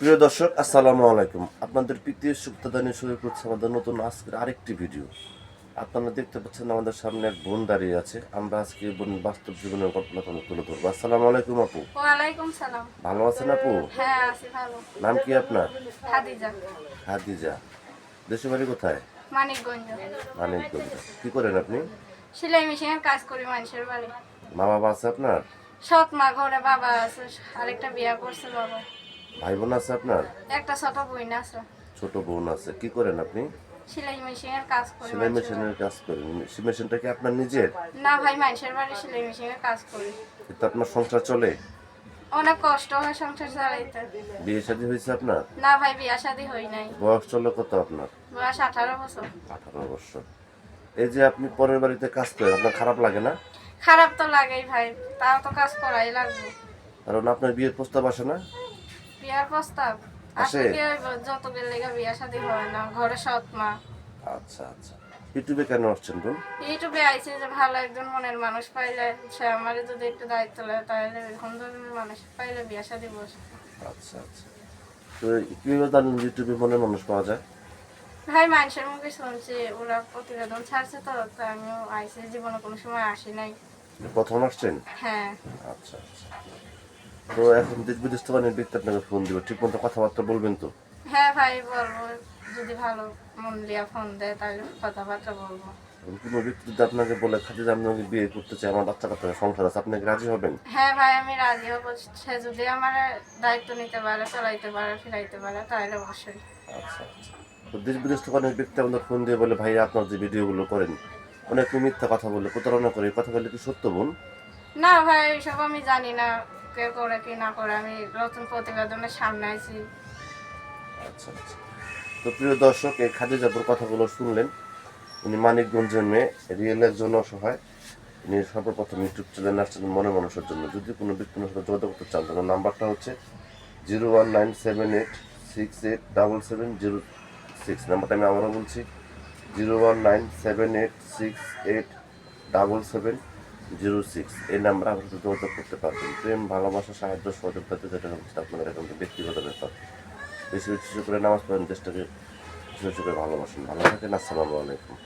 প্রিয় দর্শক আসসালামু আলাইকুম। আপনাদের প্রীতি শুক্তা জানিয়ে শুরু করছে আমাদের নতুন আজকের আরেকটি ভিডিও। আপনারা দেখতে পাচ্ছেন আমাদের সামনে এক বোন দাঁড়িয়ে আছে। আমরা আজকে বোন বাস্তব জীবনের ঘটনা তুলে তুলে ধরবো। আসসালামু আলাইকুম আপু। ওয়ালাইকুম সালাম। ভালো আছেন আপু? হ্যাঁ আছি ভালো। নাম কি আপনার? হাদিজা দেশের বাড়ি কোথায়? মানিকগঞ্জ। মানিকগঞ্জ। কি করেন আপনি? সেলাই মেশিনের কাজ করি মানুষের বাড়ি। মা বাবা আছে আপনার? সৎ মা ঘরে বাবা আছে। আরেকটা বিয়া করছে বাবা। ভাই বোন আছে আপনার? একটা ছোট বোন আছে। ছোট বোন আছে। কি করেন আপনি? সেলাই মেশিনের কাজ করি সেলাই মেশিনের কাজ করেন। সে মেশিনটা কি আপনার নিজের? না ভাই মানুষের বাড়ি সেলাই মেশিনের কাজ করি। কিন্তু আপনার সংসার চলে? অনেক কষ্ট হয় সংসার চালাইতে। বিয়ে শাদী হয়েছে আপনার? না ভাই বিয়া শাদি হই নাই। বয়স চলে কত আপনার? বয়স আঠারো বছর। আঠারো বছর। এই যে আপনি পরের বাড়িতে কাজ করেন আপনার খারাপ লাগে না? খারাপ তো লাগেই ভাই তাও তো কাজ করাই লাগবে। কারণ আপনার বিয়ের প্রস্তাব আসে না? বিয়ার প্রস্তাব? আসে? যত লেগে বিয়া শাদি হয় না? ঘরে সৎ মা। আচ্ছা আচ্ছা। ইউটিউবে কেন আসছেন বোন ইউটিউবে আইছে যে ভালো একজন মনের মানুষ পাইলে সে আমারে যদি একটু দায়িত্ব নেয় তাহলে এরকম ধরনের মানুষ পাইলে বিয়া শাদি বসে। আচ্ছা আচ্ছা। তো কীভাবে জানেন ইউটিউবে মনে মানুষ পাওয়া যায়? ভাই মানুষের মুখে শুনছি ওরা প্রতিবেদন ছাড়ছে তো তো আমিও আইসি জীবনে কোনো সময় আসি নাই। প্রথম আসছেন? হ্যাঁ। আচ্ছা আচ্ছা। তো এখন দেশ বিদেশ ব্যক্তি আপনাকে ফোন দিবে। ঠিক মতো কথাবার্তা বলবেন তো? হ্যাঁ ভাই বলব। যদি ভালো মন দিয়া ফোন দেয় তাহলে কথাবার্তা বলব। এখন কোনো ব্যক্তি যদি আপনাকে বলে যে আপনাকে বিয়ে করতে চাই আমার বাচ্চা কাচ্চা সংসার আছে আপনি রাজি হবেন? হ্যাঁ ভাই আমি রাজি হব। সে যদি আমার দায়িত্ব নিতে পারে চালাইতে পারে ফিরাইতে পারে তাহলে অবশ্যই। আচ্ছা আচ্ছা। তো দেশ বিদেশ থেকে অনেক ব্যক্তি আমাদের ফোন দিয়ে বলে ভাই আপনার যে ভিডিওগুলো করেন অনেক মিথ্যা কথা বলে প্রতারণা করে কথা বলে কি সত্য বোন? না ভাই এসব আমি জানি না। কে করে কি না করে, আমি নতুন প্রতিবেদনের সামনে আছি আচ্ছা আচ্ছা। তো প্রিয় দর্শক, এই খাদি জাপুর কথাগুলো শুনলেন। উনি মানিকগঞ্জের মেয়ে রিয়েল একজন অসহায়। ইনি সর্বপ্রথম ইউটিউব চ্যানেল আসছেন মনে মানুষের জন্য। যদি কোনো ব্যক্তির সাথে যোগাযোগ করতে চান, তাহলে নাম্বারটা হচ্ছে zero one nine seven eight six eight double seven zero six. নাম্বারটা আমি আবারও বলছি, zero one nine seven eight six eight double seven zero six, এই নাম্বারে আপনার সাথে যোগাযোগ করতে পারবেন প্রেম, ভালোবাসা, সাহায্য, সহযোগিতা যেটা হচ্ছে আপনাদের এখন ব্যক্তিগত ব্যাপার। বেশি বেশি করে নামাজ পড়েন দেশটাকে বেশি বেশি করে ভালোবাসেন। ভালো থাকেন, আসসালামু আলাইকুম।